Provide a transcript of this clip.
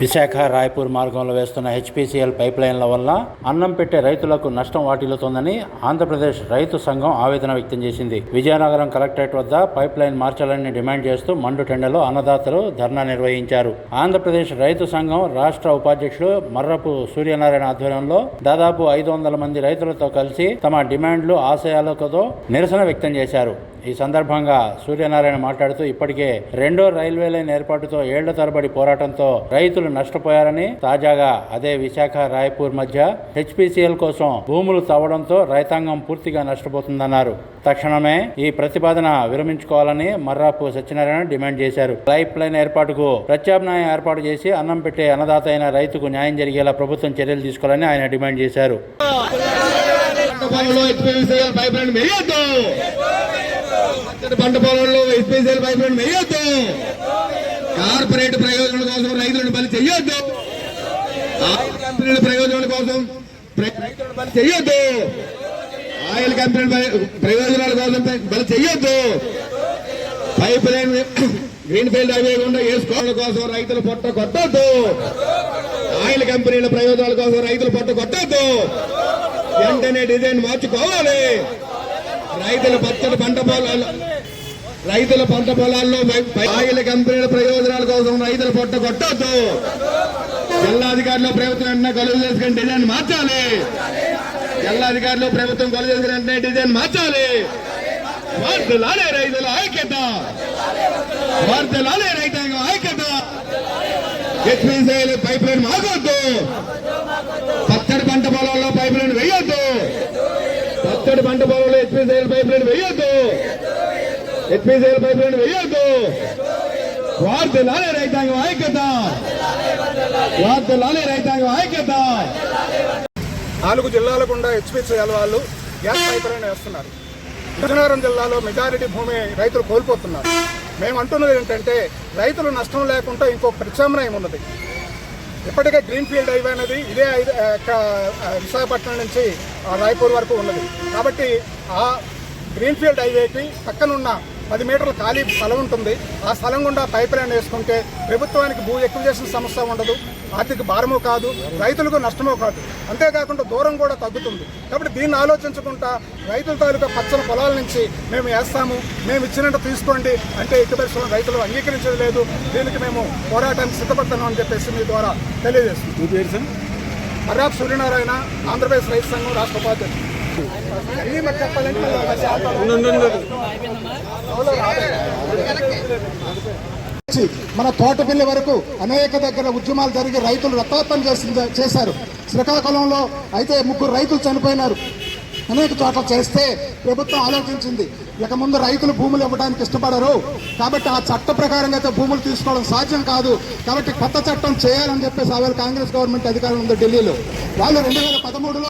విశాఖ రాయపూర్ మార్గంలో వేస్తున్న HPCL pipe లైన్ల వల్ల అన్నం పెట్టే రైతులకు నష్టం వాటిల్లుతోందని ఆంధ్రప్రదేశ్ రైతు సంఘం ఆవేదన వ్యక్తం చేసింది. విజయనగరం కలెక్టరేట్ వద్ద పైప్ లైన్ మార్చాలని డిమాండ్ చేస్తూ మండు టెండలో అన్నదాతలు ధర్నా నిర్వహించారు. ఆంధ్రప్రదేశ్ రైతు సంఘం రాష్ట్ర ఉపాధ్యక్షుడు మర్రపు సూర్యనారాయణ ఆధ్వర్యంలో దాదాపు ఐదు వందల మంది రైతులతో కలిసి తమ డిమాండ్లు ఆశయాలతో నిరసన వ్యక్తం చేశారు. ఈ సందర్భంగా సూర్యనారాయణ మాట్లాడుతూ ఇప్పటికే రెండో రైల్వే లైన్ ఏర్పాటుతో ఏళ్ళ తరబడి పోరాటంతో రైతులు నష్టపోయారని తాజాగా అదే విశాఖ రాయపూర్ మధ్య హెచ్పిసిఎల్ కోసం భూములు తవ్వడంతో రైతాంగం పూర్తిగా నష్టపోతుందన్నారు. తక్షణమే ఈ ప్రతిపాదన విరమించుకోవాలని మర్రాపు సత్యనారాయణ డిమాండ్ చేశారు. లైఫ్ లైన్ ఏర్పాటుకు ప్రత్యామ్నాయం ఏర్పాటు చేసి అన్నం పెట్టే అన్నదాత అయిన రైతుకు న్యాయం జరిగేలా ప్రభుత్వం చర్యలు తీసుకోవాలని ఆయన డిమాండ్ చేశారు. పంట పొలంలో హెచ్పిసిఎల్ పైప్ లైన్ వేయొద్దు. కార్పొరేట్ ప్రయోజనాల కోసం రైతులను బలి చెయ్యొద్దు. ఆయిల్ కంపెనీల ప్రయోజనాల కోసం రైతులను బలి చెయ్యొద్దు. ఆయిల్ కంపెనీల ప్రయోజనాల కోసం బలి చెయ్యొద్దు. పైప్ లైన్ గ్రీన్ ఫీల్డ్ అవ్వకుండా గుండా వేసుకోవడం కోసం రైతులు పొట్ట కొట్టొద్దు. ఆయిల్ కంపెనీల ప్రయోజనాల కోసం రైతులు పొట్ట కొట్టొద్దు. వెంటనే డిజైన్ మార్చుకోవాలి. రైతుల పచ్చడి పంట పొలాలు రైతుల పంట పొలాల్లో పై- ఆయిల్ కంపెనీల ప్రయోజనాల కోసం రైతుల పొట్ట కొట్టద్దు. జిల్లాధికారులు ప్రభుత్వం వెంటనే కొలువు చేసుకుని డిజైన్ మార్చాలి. జిల్లాధికారులు ప్రభుత్వం కొలువు చేసుకుని వెంటనే డిజైన్ మార్చాలి. వార్తలాలే రైతుల ఐక్యత. వార్తలాలే రైతాంగం ఐక్యత. హెచ్పిసిఐలు పైప్ లైన్ మాకొద్దు వేయొద్దు హెచ్పిసిఐల్ పైప్ లైన్ వేయొద్దు వార్తలాలే రైతాంగం ఐక్యత. వార్తలాలే రైతాంగం ఐక్యత. నాలుగు జిల్లాల గుండా హెచ్పిసిఎల్ వాళ్ళు గ్యాస్ పైప్ లైన్ వేస్తున్నారు. విజయనగరం జిల్లాలో మెజారిటీ భూమి రైతులు కోల్పోతున్నారు. మేము అంటున్నది ఏంటంటే రైతులు నష్టం లేకుండా ఇంకో ప్రత్యామ్నాయం ఉన్నది ఇప్పటికే గ్రీన్ ఫీల్డ్ హైవే అనేది ఇదే విశాఖపట్నం నుంచి ఆ, రాయపూర్ వరకు ఉన్నది. కాబట్టి ఆ గ్రీన్ ఫీల్డ్ హైవేకి పక్కనున్న పది మీటర్ల ఖాళీ స్థలం ఉంటుంది. ఆ స్థలం గుండా పైప్ లైన్ వేసుకుంటే ప్రభుత్వానికి భూ ఎక్విజేషన్ సమస్య ఉండదు. ఆర్థిక భారము కాదు రైతులకు నష్టమో కాదు. అంతేకాకుండా దూరం కూడా తగ్గుతుంది. కాబట్టి దీన్ని ఆలోచించకుండా రైతుల తాలూకా పచ్చని పొలాల నుంచి మేము వేస్తాము మేము ఇచ్చినట్టు తీసుకోండి అంటే ఎట్టి పరిస్థితుల్లో రైతులు అంగీకరించేది లేదు. దీనికి మేము పోరాటానికి సిద్ధపడతాము అని చెప్పేసి మీ ద్వారా తెలియజేస్తున్నాం. మర్రాబ్ సూర్యనారాయణ ఆంధ్రప్రదేశ్ రైతు సంఘం రాష్ట్ర ఉపాధ్యక్షుడు. అన్నీ మరి చెప్పాలంటే మన తోటపల్లి వరకు అనేక దగ్గర ఉద్యమాలు జరిగి రైతులు రక్తాపం చేసింది చేశారు. శ్రీకాకుళంలో అయితే ముగ్గురు రైతులు చనిపోయినారు. అనేక చోట్ల చేస్తే ప్రభుత్వం ఆలోచించింది. ఇక ముందు రైతులు భూములు ఇవ్వడానికి ఇష్టపడరు. కాబట్టి ఆ చట్ట ప్రకారంగా అయితే భూములు తీసుకోవడం సాధ్యం కాదు. కాబట్టి కొత్త చట్టం చేయాలని చెప్పేసి ఆ కాంగ్రెస్ గవర్నమెంట్ అధికారం ఉంది ఢిల్లీలో. వాళ్ళు రెండు వేల పదమూడులో